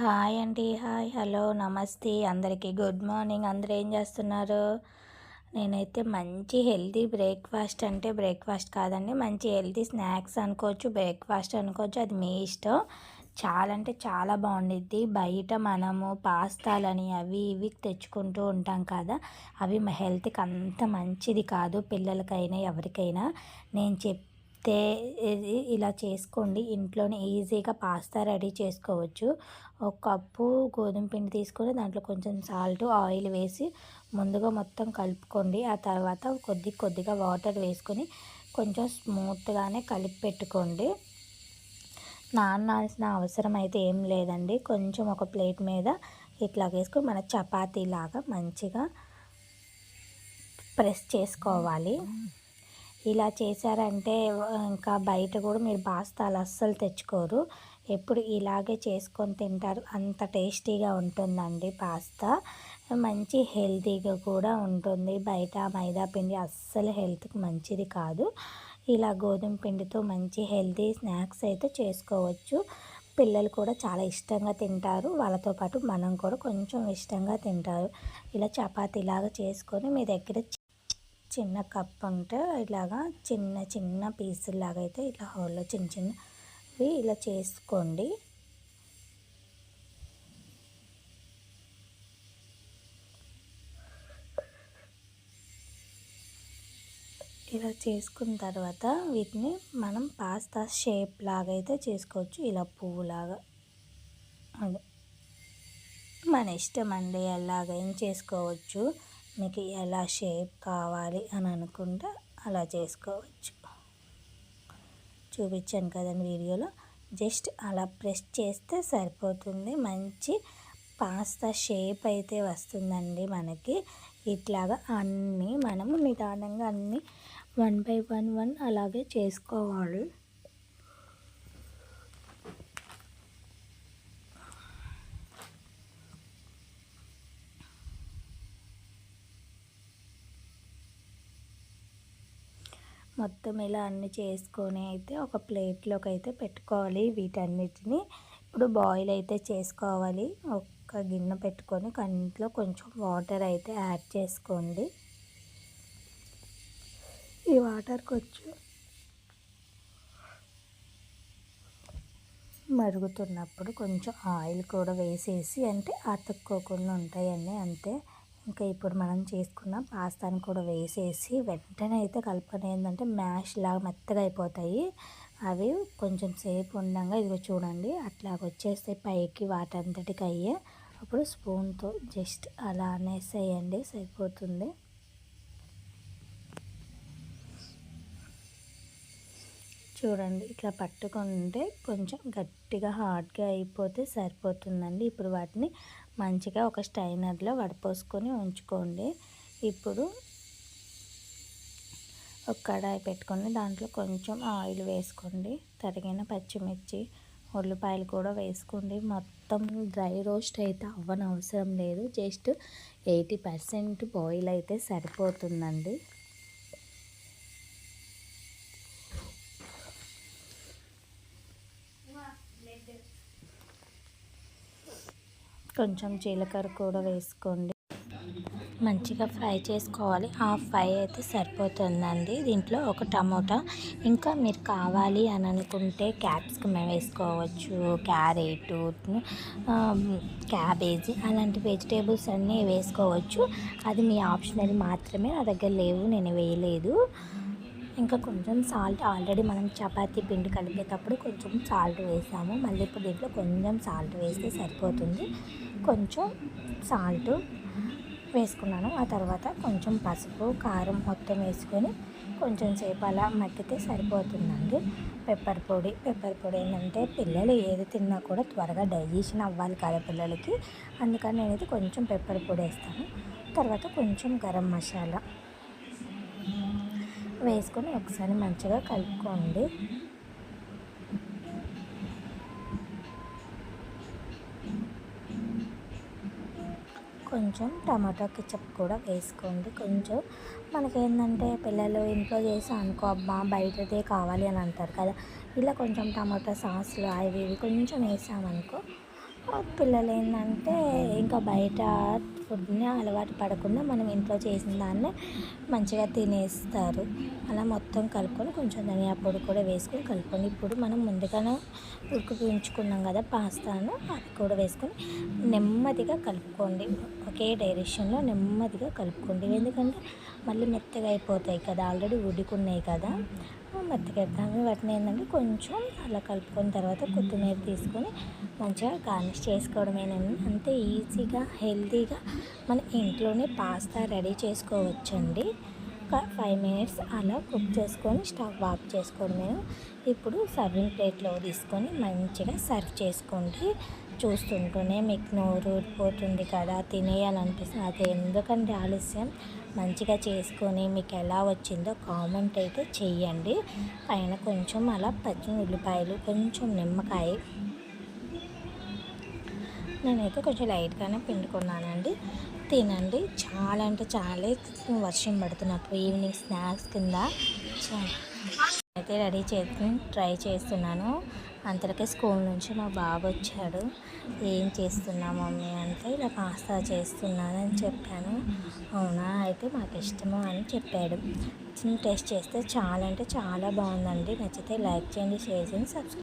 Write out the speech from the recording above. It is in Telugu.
హాయ్ అండి హాయ్ హలో నమస్తే. అందరికీ గుడ్ మార్నింగ్. అందరూ ఏం చేస్తున్నారు? నేనైతే మంచి హెల్తీ బ్రేక్ఫాస్ట్ అంటే బ్రేక్ఫాస్ట్ కాదండి మంచి హెల్తీ స్నాక్స్ అనుకోవచ్చు బ్రేక్ఫాస్ట్ అనుకోవచ్చు. అది మీ ఇష్టం. చాలా అంటే చాలా బాగుండిద్ది. బయట మనము పాస్తాలని అవి ఇవి తెచ్చుకుంటూ ఉంటాం కదా అవి మా హెల్త్కి అంత మంచిది కాదు పిల్లలకైనా ఎవరికైనా. నేను చెప్పి తే ఇది ఇలా చేసుకోండి. ఇంట్లోనే ఈజీగా పాస్తా రెడీ చేసుకోవచ్చు. ఒక కప్పు గోధుమ పిండి తీసుకొని దాంట్లో కొంచెం సాల్ట్ ఆయిల్ వేసి ముందుగా మొత్తం కలుపుకోండి. ఆ తర్వాత కొద్ది కొద్దిగా వాటర్ వేసుకొని కొంచెం స్మూత్గానే కలిపి పెట్టుకోండి. నానాల్సిన అవసరం అయితే ఏం లేదండి. కొంచెం ఒక ప్లేట్ మీద ఇట్లా వేసుకొని మన చపాతీలాగా మంచిగా ప్రెస్ చేసుకోవాలి. ఇలా చేశారంటే ఇంకా బయట కూడా మీరు పాస్తాలు అస్సలు తెచ్చుకోరు. ఎప్పుడు ఇలాగే చేసుకొని తింటారు. అంత టేస్టీగా ఉంటుందండి పాస్తా. మంచి హెల్తీగా కూడా ఉంటుంది. బయట మైదా పిండి అస్సలు హెల్త్కి మంచిది కాదు. ఇలా గోధుమ పిండితో మంచి హెల్తీ స్నాక్స్ అయితే చేసుకోవచ్చు. పిల్లలు కూడా చాలా ఇష్టంగా తింటారు. వాళ్ళతో పాటు మనం కూడా కొంచెం ఇష్టంగా తింటారు. ఇలా చపాతీలాగా చేసుకొని మీ దగ్గర చిన్న కప్ ఉంటే ఇలాగా చిన్న చిన్న పీసులాగా అయితే ఇలా హోల్లో చిన్న చిన్నవి ఇలా చేసుకోండి. ఇలా చేసుకున్న తర్వాత వీటిని మనం పాస్తా షేప్ లాగా అయితే చేసుకోవచ్చు. ఇలా పువ్వులాగా అదే. మన ఇష్టం అండి ఎలాగైనా చేసుకోవచ్చు. మీకు ఎలా షేప్ కావాలి అని అనుకుంటే అలా చేసుకోవచ్చు. చూపించాను కదండి వీడియోలో. జస్ట్ అలా ప్రెస్ చేస్తే సరిపోతుంది. మంచి పాస్తా షేప్ అయితే వస్తుందండి మనకి. ఇట్లాగా అన్నీ మనము నిదానంగా అన్నీ వన్ బై వన్ వన్ అలాగే చేసుకోవాలి. మొత్తం ఇలా అన్ని చేసుకొని అయితే ఒక ప్లేట్లోకి అయితే పెట్టుకోవాలి వీటన్నిటిని. ఇప్పుడు బాయిల్ అయితే చేసుకోవాలి. ఒక గిన్నె పెట్టుకొని కంట్లో కొంచెం వాటర్ అయితే యాడ్ చేసుకోండి. ఈ వాటర్ కొంచెం మరుగుతున్నప్పుడు కొంచెం ఆయిల్ కూడా వేసేసి అంటే అతుక్కోకుండా ఉంటాయండి అంతే. ఇంకా ఇప్పుడు మనం చేసుకున్న పాస్తాను కూడా వేసేసి వెంటనే అయితే కలుపుకొని ఏంటంటే మ్యాష్ లాగా మెత్తగా అయిపోతాయి. అవి కొంచెం సేపు ఉండగా ఇదిగో చూడండి. అట్లా వచ్చేస్తే పైకి వాటంతటికి అయ్యే అప్పుడు స్పూన్తో జస్ట్ అలా అనేసేయండి సరిపోతుంది. చూడండి ఇట్లా పట్టుకుంటే కొంచెం గట్టిగా హార్డ్గా అయిపోతే సరిపోతుందండి. ఇప్పుడు వాటిని మంచిగా ఒక స్టైనర్లో వడపోసుకొని ఉంచుకోండి. ఇప్పుడు ఒక కడాయి పెట్టుకొని దాంట్లో కొంచెం ఆయిల్ వేసుకోండి. తరిగిన పచ్చిమిర్చి ఉల్లిపాయలు కూడా వేసుకోండి. మొత్తం డ్రై రోస్ట్ అయితే అవ్వనవసరం లేదు. జస్ట్ ఎయిటీ పర్సెంట్ బాయిల్ అయితే సరిపోతుందండి. కొంచెం జీలకర్ర కూడా వేసుకోండి. మంచిగా ఫ్రై చేసుకోవాలి. ఆ ఫ్రై అయితే సరిపోతుందండి. దీంట్లో ఒక టమోటా. ఇంకా మీరు కావాలి అని అనుకుంటే క్యాప్సికమ్ వేసుకోవచ్చు క్యారెట్ క్యాబేజీ అలాంటి వెజిటేబుల్స్ అన్నీ వేసుకోవచ్చు. అది మీ ఆప్షనల్ మాత్రమే. నా దగ్గర లేవు నేను వేయలేదు. ఇంకా కొంచెం సాల్ట్ ఆల్రెడీ మనం చపాతీ పిండి కలిపేటప్పుడు కొంచెం సాల్ట్ వేసాము. మళ్ళీ ఇప్పుడు దీంట్లో కొంచెం సాల్ట్ వేస్తే సరిపోతుంది. కొంచెం సాల్ట్ వేసుకున్నాను. ఆ తర్వాత కొంచెం పసుపు కారం మొత్తం వేసుకొని కొంచెం సేపు అలా మగ్గితే సరిపోతుందండి. పెప్పర్ పొడి పెప్పర్ పొడి ఏంటంటే పిల్లలు ఏది తిన్నా కూడా త్వరగా డైజెషన్ అవ్వాలి కదా పిల్లలకి. అందుకని నేనైతే కొంచెం పెప్పర్ పొడి వేస్తాను. తర్వాత కొంచెం గరం మసాలా వేసుకొని ఒకసారి మంచిగా కలుపుకోండి. కొంచెం టమాటా కెచప్ కూడా వేసుకోండి. కొంచెం మనకేంటంటే పిల్లలు ఇంట్లో చేసి అనుకో అబ్బా బయటదే కావాలి అని అంటారు కదా. ఇలా కొంచెం టమాటా సాస్లు అవి ఇవి కొంచెం వేసామనుకో పిల్లలు ఏంటంటే ఇంకా బయట ఫుడ్ని అలవాటు పడకుండా మనం ఇంట్లో చేసిన దాన్ని మంచిగా తినేస్తారు. అలా మొత్తం కలుపుకొని కొంచెం ధనియా పొడి కూడా వేసుకొని కలుపుకొని ఇప్పుడు మనం ముందుగానే ఉడికించుకున్నాం కదా పాస్తాను అది కూడా వేసుకొని నెమ్మదిగా కలుపుకోండి. ఒకే డైరెక్షన్లో నెమ్మదిగా కలుపుకోండి. ఎందుకంటే మళ్ళీ మెత్తగా అయిపోతాయి కదా ఆల్రెడీ ఉడికున్నాయి కదా. మెత్తగా వాటిని ఏంటంటే కొంచెం అలా కలుపుకున్న తర్వాత కొత్తిమీర తీసుకొని మంచిగా గార్నిష్ చేసుకోవడమేనండి. అంతే ఈజీగా హెల్తీగా మన ఇంట్లోనే పాస్తా రెడీ చేసుకోవచ్చండి. ఒక ఫైవ్ మినిట్స్ అలా కుక్ చేసుకొని స్టవ్ ఆఫ్ చేసుకోవడమే ఇప్పుడు సర్వింగ్ ప్లేట్లో తీసుకొని మంచిగా సర్వ్ చేసుకోండి. చూస్తుంటూనే మీకు నోరు ఊడిపోతుంది కదా తినేయాలనిపిస్తుంది. అది ఎందుకంటే ఆలస్యం? మంచిగా చేసుకొని మీకు ఎలా వచ్చిందో కామెంట్ అయితే చెయ్యండి. పైన కొంచెం అలా పచ్చి ఉల్లిపాయలు కొంచెం నిమ్మకాయ. నేనైతే కొంచెం లైట్గానే పిండుకున్నానండి. తినండి. చాలా అంటే చాలా వర్షం పడుతున్నప్పుడు ఈవినింగ్ స్నాక్స్ కింద. అయితే రెడీ చేసి ట్రై చేస్తున్నాను. అంతలోకే స్కూల్ నుంచి మా బాబు వచ్చాడు. ఏం చేస్తున్నా మమ్మీ? అంటే ఇలా పాస్తా చేస్తున్నానని చెప్పాను. అవునా? అయితే మాకు ఇష్టము అని చెప్పాడు. టెస్ట్ చేస్తే చాలా అంటే చాలా బాగుందండి. నచ్చితే లైక్ చేయండి షేర్ చేయండి సబ్స్క్రైబ్